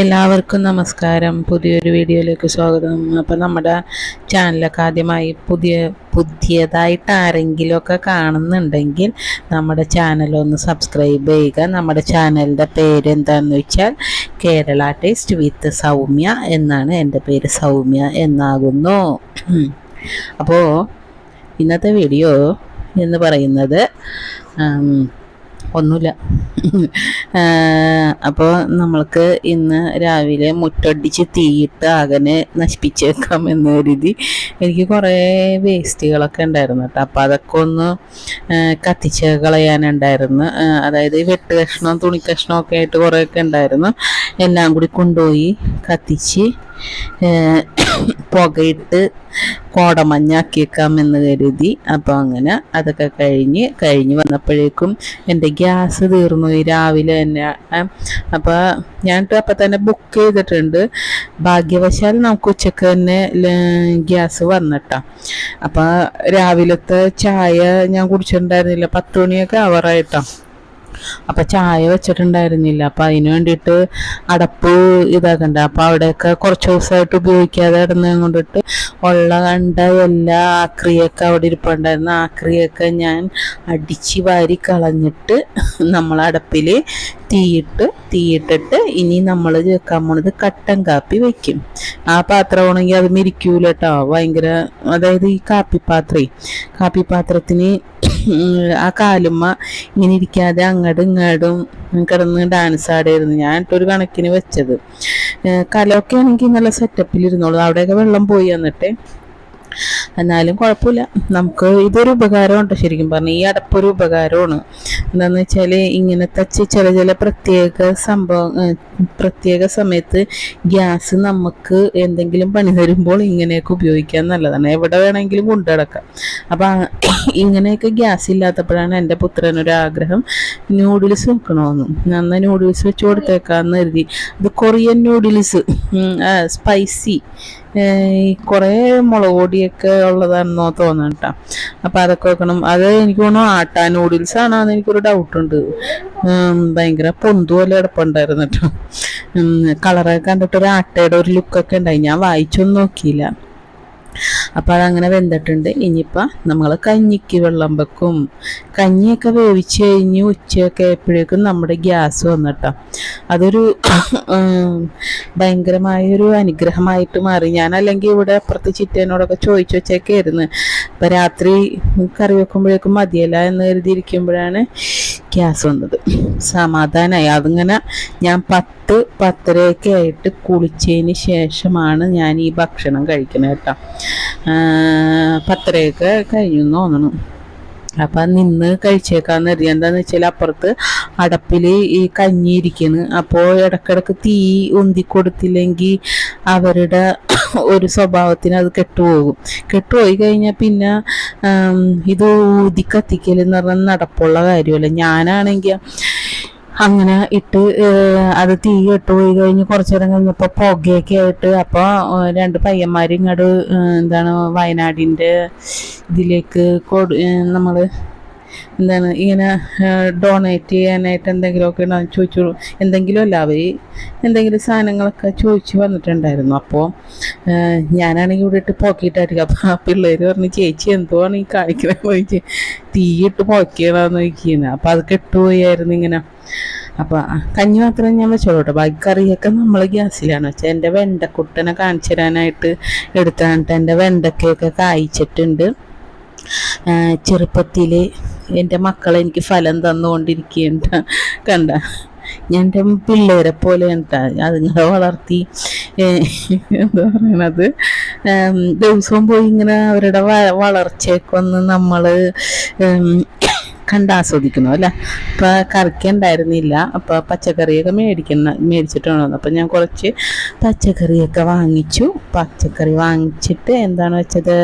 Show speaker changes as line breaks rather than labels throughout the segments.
എല്ലാവർക്കും നമസ്കാരം. പുതിയൊരു വീഡിയോയിലേക്ക് സ്വാഗതം. അപ്പം നമ്മുടെ ചാനലൊക്കെ ആദ്യമായി പുതിയ പുതിയതായിട്ട് ആരെങ്കിലുമൊക്കെ കാണുന്നുണ്ടെങ്കിൽ നമ്മുടെ ചാനലൊന്ന് സബ്സ്ക്രൈബ് ചെയ്യുക. നമ്മുടെ ചാനലിന്റെ പേര് എന്താണെന്ന് വെച്ചാൽ കേരള ടേസ്റ്റ് വിത്ത് സൗമ്യ എന്നാണ്. എന്റെ പേര് സൗമ്യ എന്നാകുന്നു. അപ്പോൾ ഇന്നത്തെ വീഡിയോ എന്ന് പറയുന്നത് ഒന്നുമില്ല. അപ്പോൾ നമ്മൾക്ക് ഇന്ന് രാവിലെ മുറ്റടിച്ച് തീയിട്ട് ആകനെ നശിപ്പിച്ചേക്കാം എന്ന് കരുതി എനിക്ക് കുറേ വേസ്റ്റുകളൊക്കെ ഉണ്ടായിരുന്നു കേട്ടോ. അപ്പോൾ അതൊക്കെ ഒന്ന് കത്തിച്ച് കളയാനുണ്ടായിരുന്നു. അതായത് വെട്ട് കഷ്ണം തുണി കഷ്ണം ഒക്കെ ആയിട്ട് കുറേയൊക്കെ ഉണ്ടായിരുന്നു. എല്ലാം കൂടി കൊണ്ടുപോയി കത്തിച്ച് പുകയിട്ട് കോടമഞ്ഞാക്കിയേക്കാം എന്ന് കരുതി. അപ്പോൾ അങ്ങനെ അതൊക്കെ കഴിഞ്ഞ് കഴിഞ്ഞ് വന്നപ്പോഴേക്കും എന്റെ ഗ്യാസ് തീർന്നു. രാവിലെ തന്നെ. അപ്പോൾ ഞാൻ അപ്പം തന്നെ ബുക്ക് ചെയ്തിട്ടുണ്ട്. ഭാഗ്യവശാൽ നമുക്ക് ഉച്ചയ്ക്ക് തന്നെ ഗ്യാസ് വന്നിട്ടാ. അപ്പോൾ രാവിലത്തെ ചായ ഞാൻ കുടിച്ചിട്ടുണ്ടായിരുന്നില്ല. പത്ത് മണിയൊക്കെ ആവറായിട്ടാ അപ്പം ചായ വെച്ചിട്ടുണ്ടായിരുന്നില്ല. അപ്പം അതിന് വേണ്ടിയിട്ട് അടപ്പ് ഇതാക്കണ്ട. അപ്പം അവിടെയൊക്കെ കുറച്ച് ദിവസമായിട്ട് ഉപയോഗിക്കാതെ ഇടുന്നതും കൊണ്ടിട്ട് ഉള്ള കണ്ട എല്ലാ ആക്രിയൊക്കെ അവിടെ ഇരിപ്പുണ്ടായിരുന്നു. ആക്രിയൊക്കെ ഞാൻ അടിച്ച് വാരി കളഞ്ഞിട്ട് നമ്മൾ അടപ്പിൽ തീയിട്ട് തീയിട്ടിട്ട് ഇനി നമ്മൾ ചേർക്കാൻ പോണത് കട്ടൻ കാപ്പി വെക്കും. ആ പാത്രമാണെങ്കിൽ അത് മിരിക്കൂല കേട്ടോ ഭയങ്കര അതായത് ഈ കാപ്പിപ്പാത്രേ. കാപ്പിപ്പാത്രത്തിന് ആ കാലുമ്മ ഇങ്ങനെ ഇരിക്കാതെ അങ്ങോട്ടും ഇങ്ങോട്ടും കിടന്ന് ഡാൻസ് ആടായിരുന്നു. ഞാൻ ഒരു കണക്കിന് വെച്ചത്. കലമൊക്കെ ആണെങ്കിൽ നല്ല സെറ്റപ്പിൽ ഇരുന്നോളൂ. അവിടെയൊക്കെ വെള്ളം പോയി എന്നിട്ട് എന്നാലും കുഴപ്പമില്ല. നമുക്ക് ഇതൊരു ഉപകാരമുണ്ട് ശരിക്കും പറഞ്ഞു. ഈ അടപ്പൊരു ഉപകാരമാണ്. എന്താണെന്ന് വെച്ചാൽ ഇങ്ങനത്തെ ചില ചില പ്രത്യേക സംഭവം പ്രത്യേക സമയത്ത് ഗ്യാസ് നമുക്ക് എന്തെങ്കിലും പണി തരുമ്പോൾ ഇങ്ങനെയൊക്കെ ഉപയോഗിക്കാൻ നല്ലതാണ്. എവിടെ വേണമെങ്കിലും കൊണ്ടു കിടക്കാം അപ്പം ഇങ്ങനെയൊക്കെ ഗ്യാസ് ഇല്ലാത്തപ്പോഴാണ് എന്റെ പുത്രനൊരു ആഗ്രഹം നൂഡിൽസ് വെക്കണമെന്ന് നന്ന നൂഡിൽസ് വെച്ച് കൊടുത്തേക്കാന്ന് കരുതി. ഇത് കൊറിയൻ ന്യൂഡിൽസ് സ്പൈസി കുറേ മുളക് പൊടിയൊക്കെ ഉള്ളതാണെന്നോ തോന്നുന്നു കേട്ടോ. അപ്പം അതൊക്കെ വെക്കണം. അത് എനിക്ക് തോന്നുന്നു ആട്ടാ നൂഡിൽസ് ആണോ എന്ന് എനിക്കൊരു ഡൗട്ടുണ്ട് ഭയങ്കര പൊന്തു പോലെ കിടപ്പുണ്ടായിരുന്നു കേട്ടോ. കളറൊക്കെ കണ്ടിട്ട് ഒരു ആട്ടയുടെ ഒരു ലുക്കൊക്കെ ഉണ്ടായി. ഞാൻ വായിച്ചൊന്നും നോക്കിയില്ല. അപ്പം അതങ്ങനെ വെന്തിട്ടുണ്ട്. ഇനിയിപ്പോൾ നമ്മൾ കഞ്ഞിക്ക് വെള്ളം വെക്കും. കഞ്ഞിയൊക്കെ വേവിച്ച് കഴിഞ്ഞ് ഉച്ചയൊക്കെ ആയപ്പോഴേക്കും നമ്മുടെ ഗ്യാസ് വന്നിട്ടോ. അതൊരു ഭയങ്കരമായൊരു അനുഗ്രഹമായിട്ട് മാറി. ഞാൻ അല്ലെങ്കിൽ ഇവിടെ അപ്പുറത്ത് ചിറ്റേനോടൊക്കെ ചോദിച്ചു വെച്ചേക്കായിരുന്നു. അപ്പം രാത്രി കറി വെക്കുമ്പോഴേക്കും മതിയല്ല എന്ന് കരുതിയിരിക്കുമ്പോഴാണ് ഗ്യാസ് വന്നത് സമാധാനമായി അതിങ്ങനെ ഞാൻ പത്ത് പത്തരയൊക്കെ ആയിട്ട് കുളിച്ചതിന് ശേഷമാണ് ഞാൻ ഈ ഭക്ഷണം കഴിക്കുന്നത് കേട്ടോ. പത്തരയൊക്കെ കഴിഞ്ഞു തോന്നണം. അപ്പം നിന്ന് കഴിച്ചേക്കാന്ന് കരുതി. എന്താന്ന് വെച്ചാൽ അപ്പുറത്ത് അടപ്പിൽ ഈ കഞ്ഞി ഇരിക്കുന്നു. അപ്പോൾ ഇടക്കിടക്ക് തീ ഉന്തി കൊടുത്തില്ലെങ്കിൽ അവരുടെ ഒരു സ്വഭാവത്തിന് അത് കെട്ടുപോകും. കെട്ടുപോയി കഴിഞ്ഞാൽ പിന്നെ ഇത് ഊതി കത്തിക്കൽ എന്ന് പറഞ്ഞാൽ നടപ്പുള്ള കാര്യമല്ല. ഞാനാണെങ്കിൽ അങ്ങനെ ഇട്ട് അത് തീ ഇട്ടുപോയി കഴിഞ്ഞ് കുറച്ചു നേരം കഴിഞ്ഞപ്പോൾ പുകയൊക്കെ ആയിട്ട് അപ്പോൾ രണ്ട് പയ്യന്മാർ ഇങ്ങോട്ട് എന്താണ് വയനാടിന്റെ ഇതിലേക്ക് കൊടു നമ്മൾ എന്താണ് ഇങ്ങനെ ഡൊണേറ്റ് ചെയ്യാനായിട്ട് എന്തെങ്കിലുമൊക്കെ ചോദിച്ചു എന്തെങ്കിലും അല്ല അവർ എന്തെങ്കിലും സാധനങ്ങളൊക്കെ ചോദിച്ചു വന്നിട്ടുണ്ടായിരുന്നു. അപ്പോൾ ഞാനാണെങ്കിൽ ഇവിടെ ഇട്ട് പോക്കിയിട്ടായിരിക്കും. അപ്പോൾ ആ പിള്ളേർ പറഞ്ഞു ചേച്ചി എന്തുവാണ് ഈ കാണിക്കുന്നത് ചോദിച്ച് തീയിട്ട് പോക്കിയതാന്ന് ചോദിക്കുന്നത് അപ്പോൾ അത് കെട്ടുപോയായിരുന്നു ഇങ്ങനെ. അപ്പോൾ കഞ്ഞി മാത്രമേ ഞാൻ വെച്ചോളൂ കേട്ടോ. ബാക്കി കറിയൊക്കെ നമ്മൾ ഗ്യാസിലാണ് വെച്ചാൽ എന്റെ വെണ്ടക്കുട്ടനെ കാണിച്ചു തരാനായിട്ട് എടുത്താണ്ട് എന്റെ വെണ്ടക്കയൊക്കെ കായ്ച്ചിട്ടുണ്ട്. ചെറുപ്പത്തിൽ എന്റെ മക്കളെ എനിക്ക് ഫലം തന്നുകൊണ്ടിരിക്കുകയുണ്ട് കണ്ട? ഞാൻ എന്റെ പിള്ളേരെ പോലെ അതുങ്ങളെ വളർത്തി. എന്താ പറയണത്? ദിവസവും പോയി ഇങ്ങനെ അവരുടെ വളർച്ചയൊക്കെ ഒന്ന് നമ്മൾ കണ്ടാസ്വദിക്കുന്നു അല്ല? അപ്പം കറിക്ക് ഉണ്ടായിരുന്നില്ല. അപ്പോൾ പച്ചക്കറിയൊക്കെ മേടിക്കുന്ന മേടിച്ചിട്ടാണ് അപ്പോൾ അപ്പം ഞാൻ കുറച്ച് പച്ചക്കറിയൊക്കെ വാങ്ങിച്ചു. പച്ചക്കറി വാങ്ങിച്ചിട്ട് എന്താണ് വെച്ചത്?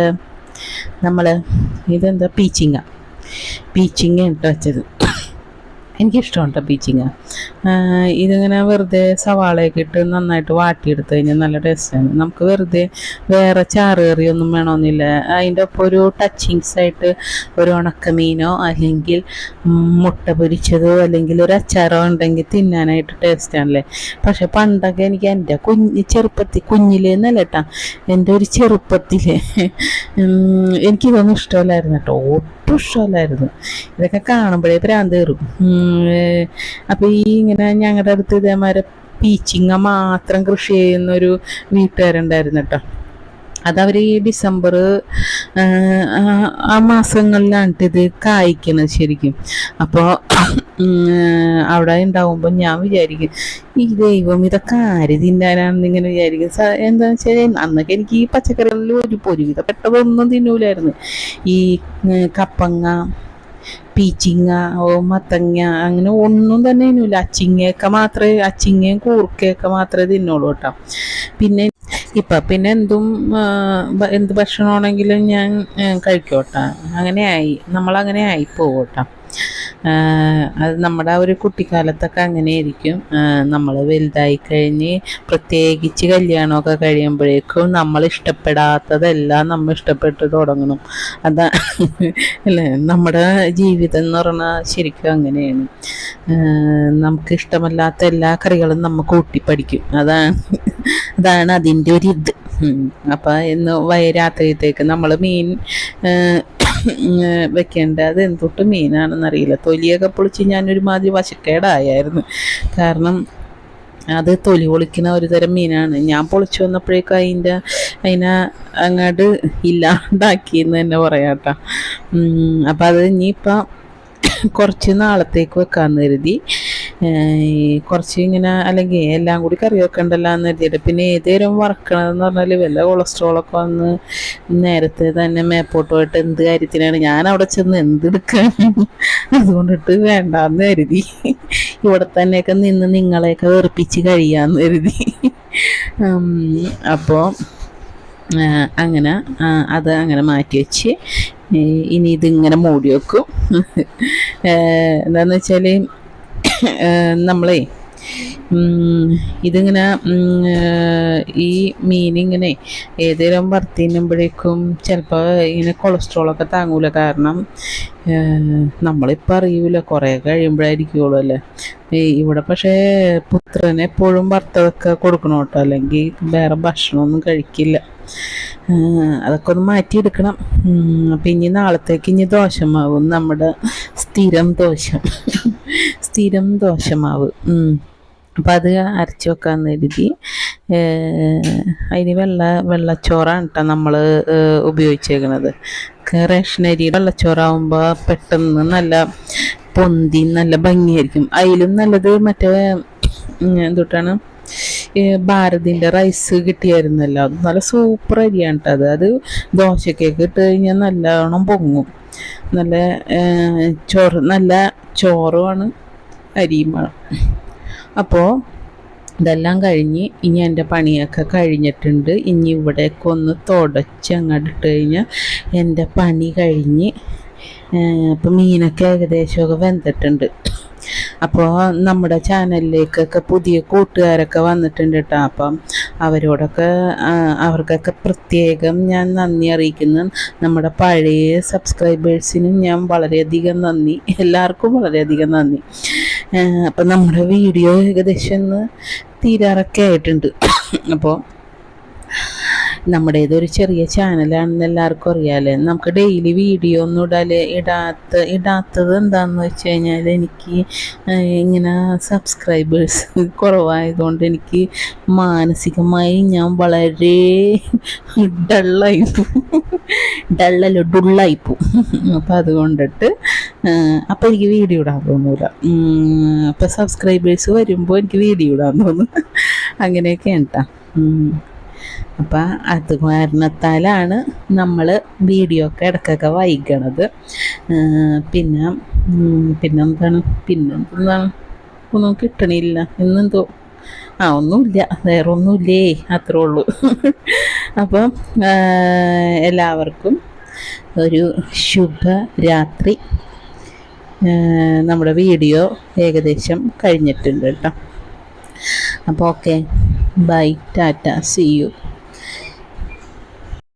നമ്മൾ ഇതെന്താ? പീച്ചിങ്ങ. പീച്ചിങ്ങ ഇട്ട് വെച്ചത്. എനിക്കിഷ്ടമുണ്ടോ പീച്ചിങ്ങ. ഇതിങ്ങനെ വെറുതെ സവാളയൊക്കെ ഇട്ട് നന്നായിട്ട് വാട്ടിയെടുത്ത് കഴിഞ്ഞാൽ നല്ല ടേസ്റ്റാണ്. നമുക്ക് വെറുതെ വേറെ ചാറ് കറിയൊന്നും വേണമെന്നില്ല അതിന്റെ ഒപ്പം ഒരു ടച്ചിങ്സ് ആയിട്ട് ഒരു ഉണക്കമീനോ അല്ലെങ്കിൽ മുട്ട പൊരിച്ചതോ അല്ലെങ്കിൽ ഒരു അച്ചാറോ ഉണ്ടെങ്കിൽ തിന്നാനായിട്ട് ടേസ്റ്റാണല്ലേ പക്ഷെ പണ്ടൊക്കെ എനിക്ക് എന്റെ കുഞ്ഞ് ചെറുപ്പത്തിൽ കുഞ്ഞിലേന്നല്ല കേട്ടാ എന്റെ ഒരു ചെറുപ്പത്തിൽ എനിക്കിതൊന്നും ഇഷ്ടമല്ലായിരുന്നു കേട്ടോ ഒട്ടും ഇഷ്ടമല്ലായിരുന്നു ഇതൊക്കെ കാണുമ്പോഴേ പ്രാന്ത് കയറും. അപ്പോൾ ഈ ഇങ്ങനെ ഞങ്ങളുടെ അടുത്ത് ഇതേമാതിരി പീച്ചിങ്ങ മാത്രം കൃഷി ചെയ്യുന്നൊരു വീട്ടുകാരുണ്ടായിരുന്നു കേട്ടോ. അതവർ ഈ ഡിസംബർ ആ മാസങ്ങളിലാണ് ഇത് കായ്ക്കുന്നത് ശരിക്കും. അപ്പോൾ അവിടെ ഉണ്ടാവുമ്പോൾ ഞാൻ വിചാരിക്കും ഈ ദൈവം ഇതൊക്കെ ആര് തിന്നാനാണെന്ന് ഇങ്ങനെ വിചാരിക്കും. എന്താണെന്ന് വെച്ചാൽ അന്നൊക്കെ എനിക്ക് ഈ പച്ചക്കറികളിൽ ഒരു ഒരുവിധപ്പെട്ടതൊന്നും തിന്നൂലായിരുന്നു. ഈ കപ്പങ്ങ പീച്ചിങ്ങ ഓ മത്തങ്ങ അങ്ങനെ ഒന്നും തന്നെ തിന്നൂല. അച്ചിങ്ങയൊക്കെ മാത്രമേ അച്ചിങ്ങയും കൂർക്കയൊക്കെ മാത്രമേ തിന്നുള്ളൂ കേട്ടോ. പിന്നെ ഇപ്പം പിന്നെ എന്തും എന്ത് ഭക്ഷണമാണെങ്കിലും ഞാൻ കഴിക്കോട്ടെ. അങ്ങനെ ആയി നമ്മളങ്ങനെ ആയി പോകട്ടെ അത് നമ്മുടെ ഒരു കുട്ടിക്കാലത്തൊക്കെ അങ്ങനെയായിരിക്കും. നമ്മൾ വലുതായി കഴിഞ്ഞ് പ്രത്യേകിച്ച് കല്യാണമൊക്കെ കഴിയുമ്പോഴേക്കും നമ്മൾ ഇഷ്ടപ്പെടാത്തതെല്ലാം നമ്മൾ ഇഷ്ടപ്പെട്ട് തുടങ്ങണം. അതാ അല്ലേ? നമ്മുടെ ജീവിതം എന്ന് പറഞ്ഞാൽ ശരിക്കും അങ്ങനെയാണ്. നമുക്ക് ഇഷ്ടമല്ലാത്ത എല്ലാ കറികളും നമുക്ക് കൂട്ടി പഠിക്കും അതാണ് അതാണ് അതിന്റെ ഒരു ഇത്. അപ്പം ഇന്ന് രാത്രിയത്തേക്ക് നമ്മൾ മീൻ വെക്കേണ്ട അത് എന്തൊട്ട് മീനാണെന്നറിയില്ല. തൊലിയൊക്കെ പൊളിച്ച് ഞാനൊരുമാതിരി വശക്കേടായായിരുന്നു. കാരണം അത് തൊലി പൊളിക്കുന്ന ഒരു തരം മീനാണ്. ഞാൻ പൊളിച്ചു വന്നപ്പോഴേക്കും അതിന്റെ അതിനെ അങ്ങോട്ട് ഇല്ലാണ്ടാക്കിയെന്ന് തന്നെ പറയാട്ടോ. അപ്പം അത് ഇനിയിപ്പം കുറച്ച് നാളത്തേക്ക് വെക്കാമെന്ന് കരുതി. ഏഹ് കുറച്ച് ഇങ്ങനെ അല്ലെങ്കിൽ എല്ലാം കൂടി കറി വെക്കണ്ടല്ലോ എന്ന് കരുതിയിട്ട് പിന്നെ ഏതേലും വറക്കണതെന്ന് പറഞ്ഞാൽ വല്ല കൊളസ്ട്രോളൊക്കെ വന്ന് നേരത്തെ തന്നെ മേപ്പോട്ട് പോയിട്ട് എന്ത് കാര്യത്തിനാണ് ഞാൻ അവിടെ ചെന്ന് എന്തെടുക്കാൻ അതുകൊണ്ടിട്ട് വേണ്ടാന്ന് കരുതി. ഇവിടെ തന്നെയൊക്കെ നിന്ന് നിങ്ങളെയൊക്കെ വെറുപ്പിച്ച് കഴിയാന്ന് കരുതി. അപ്പോൾ അങ്ങനെ അത് അങ്ങനെ മാറ്റി വെച്ച് ഇനി ഇതിങ്ങനെ മൂടി വെക്കും. എന്താണെന്ന് വെച്ചാൽ നമ്മളെ ഇതിങ്ങനെ ഈ മീനിങ്ങനെ ഏതെങ്കിലും വറുത്തിന്നുമ്പോഴേക്കും ചിലപ്പോൾ ഇങ്ങനെ കൊളസ്ട്രോളൊക്കെ താങ്ങൂല. കാരണം നമ്മളിപ്പോൾ അറിയൂല. കുറേ കഴിയുമ്പോഴായിരിക്കുള്ളൂ അല്ലേ? ഇവിടെ പക്ഷേ പുത്രന് എപ്പോഴും വറുത്തതൊക്കെ കൊടുക്കണം കേട്ടോ. അല്ലെങ്കിൽ വേറെ ഭക്ഷണമൊന്നും കഴിക്കില്ല. അതൊക്കെ ഒന്ന് മാറ്റിയെടുക്കണം. പിന്നെ നാളത്തേക്ക് ഇനി ദോശമാവും. നമ്മുടെ സ്ഥിരം ദോശ. സ്ഥിരം ദോശമാവ്. അപ്പം അത് അരച്ച് വെക്കാമെന്ന് കരുതി. അതിന് വെള്ള വെള്ളച്ചോറാണ് കേട്ടോ നമ്മൾ ഉപയോഗിച്ചേക്കുന്നത് റേഷൻ അരി വെള്ളച്ചോറാവുമ്പോൾ പെട്ടെന്ന് നല്ല പൊന്തി നല്ല ഭംഗിയായിരിക്കും. അതിലും നല്ലത് മറ്റേ എന്തുട്ടാണ്? ഭാരതിന്റെ റൈസ് കിട്ടിയായിരുന്നല്ലോ. നല്ല സൂപ്പർ അരിയാണ് കേട്ടോ അത്. അത് ദോശക്കൊക്കെ ഇട്ട് കഴിഞ്ഞാൽ നല്ലോണം പൊങ്ങും. നല്ല ചോറ് നല്ല ചോറുമാണ് അരിയുമാണ് അപ്പോൾ ഇതെല്ലാം കഴിഞ്ഞ് ഇനി എന്റെ പണിയൊക്കെ കഴിഞ്ഞിട്ടുണ്ട്. ഇനി ഇവിടേക്ക് ഒന്ന് തുടച്ച് അങ്ങോട്ട് ഇട്ട് കഴിഞ്ഞാൽ എന്റെ പണി കഴിഞ്ഞ് ഇപ്പം മീനൊക്കെ ഏകദേശമൊക്കെ വെന്തിട്ടുണ്ട്. അപ്പോൾ നമ്മുടെ ചാനലിലേക്കൊക്കെ പുതിയ കൂട്ടുകാരൊക്കെ വന്നിട്ടുണ്ട് കേട്ടോ അപ്പം അവരോടൊക്കെ അവർക്കൊക്കെ പ്രത്യേകം ഞാൻ നന്ദി അറിയിക്കുന്നു. നമ്മുടെ പഴയ സബ്സ്ക്രൈബേഴ്സിനും ഞാൻ വളരെയധികം നന്ദി. എല്ലാവർക്കും വളരെയധികം നന്ദി. അപ്പം നമ്മുടെ വീഡിയോ ഏകദേശം തീരാറൊക്കെ ആയിട്ടുണ്ട്. അപ്പോൾ നമ്മുടേത് ഒരു ചെറിയ ചാനലാണെന്ന് എല്ലാവർക്കും അറിയാമല്ലേ നമുക്ക് ഡെയിലി വീഡിയോ ഒന്നും ഇടാൽ ഇടാത്ത ഇടാത്തത് എന്താണെന്ന് വെച്ച് കഴിഞ്ഞാൽ എനിക്ക് ഇങ്ങനെ സബ്സ്ക്രൈബേഴ്സ് കുറവായതുകൊണ്ട് എനിക്ക് മാനസികമായി ഞാൻ വളരെ ഡള്ളായി ഡള്ളല്ല ഡുള്ളായി പോവും. അപ്പം അതുകൊണ്ടിട്ട് അപ്പം എനിക്ക് വീഡിയോ ഇടാൻ തോന്നൂല. അപ്പം സബ്സ്ക്രൈബേഴ്സ് വരുമ്പോൾ എനിക്ക് വീഡിയോ ഇടാൻ തോന്നും. അങ്ങനെയൊക്കെ കേട്ടോ അപ്പം അത് കാരണത്താലാണ് നമ്മൾ വീഡിയോ ഒക്കെ ഇടയ്ക്കൊക്കെ വൈകണത്. പിന്നെ പിന്നെന്താണ്? പിന്നെ എന്താണ് ഒന്നും കിട്ടണില്ല. എന്നെന്തോ ആ ഒന്നുമില്ല വേറെ ഒന്നുമില്ലേ അത്രേ ഉള്ളൂ. അപ്പം എല്ലാവർക്കും ഒരു ശുഭരാത്രി. നമ്മുടെ വീഡിയോ ഏകദേശം കഴിഞ്ഞിട്ടുണ്ട് കേട്ടോ. അപ്പോൾ okay. Bye. Tata. See you.